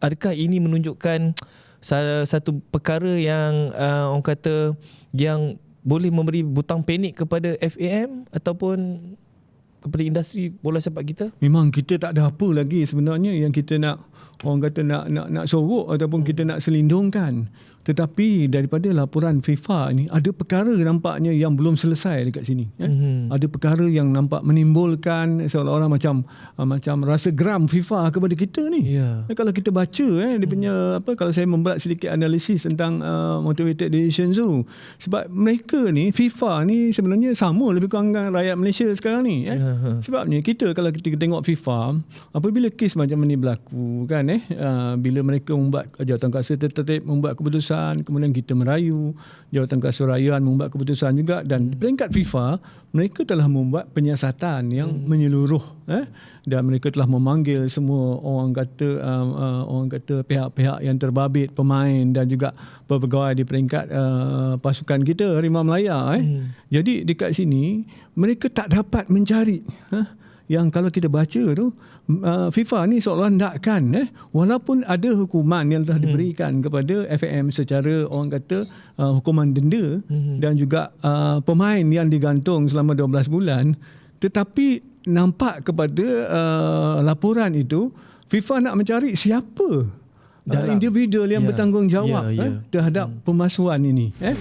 adakah ini menunjukkan salah satu perkara yang uh, orang kata yang boleh memberi butang panik kepada FAM ataupun kepada industri bola sepak kita? Memang kita tak ada apa lagi sebenarnya yang kita nak orang kata nak nak nak sorok ataupun kita nak selindungkan. Tetapi daripada laporan FIFA ni ada perkara nampaknya yang belum selesai dekat sini. Eh? Mhm. Ada perkara yang nampak menimbulkan seolah-olah macam uh, macam rasa geram FIFA kepada kita ni. Ya. Eh, kalau kita baca eh dia punya apa kalau saya membuat sedikit analisis tentang uh, motivated decision tu sebab mereka ni FIFA ni sebenarnya sama lebih kurang dengan rakyat Malaysia sekarang ni eh. Ya. Sebabnya kita kalau kita tengok FIFA apabila kes macam ni berlaku kan eh uh, bila mereka membuat jawatan kuasa tertib membuat keputusan kemudian kita merayu jawatan kesuaraian membuat keputusan juga dan di peringkat FIFA mereka telah membuat penyiasatan yang hmm. menyeluruh eh dan mereka telah memanggil semua orang kata uh, uh, orang kata pihak-pihak yang terbabit pemain dan juga pegawai di peringkat uh, pasukan kita Harimau Melaya eh Hmm. jadi dekat sini mereka tak dapat mencari ha? Yang kalau kita baca tu uh, FIFA ni seolah ndakkan eh walaupun ada hukuman yang telah diberikan kepada FAM secara orang kata uh, hukuman denda Mhm. dan juga uh, pemain yang digantung selama 12 bulan tetapi nampak kepada uh, laporan itu FIFA nak mencari siapa dan individu yang Ya. bertanggungjawab Ya, ya. eh, terhadap pemalsuan ini eh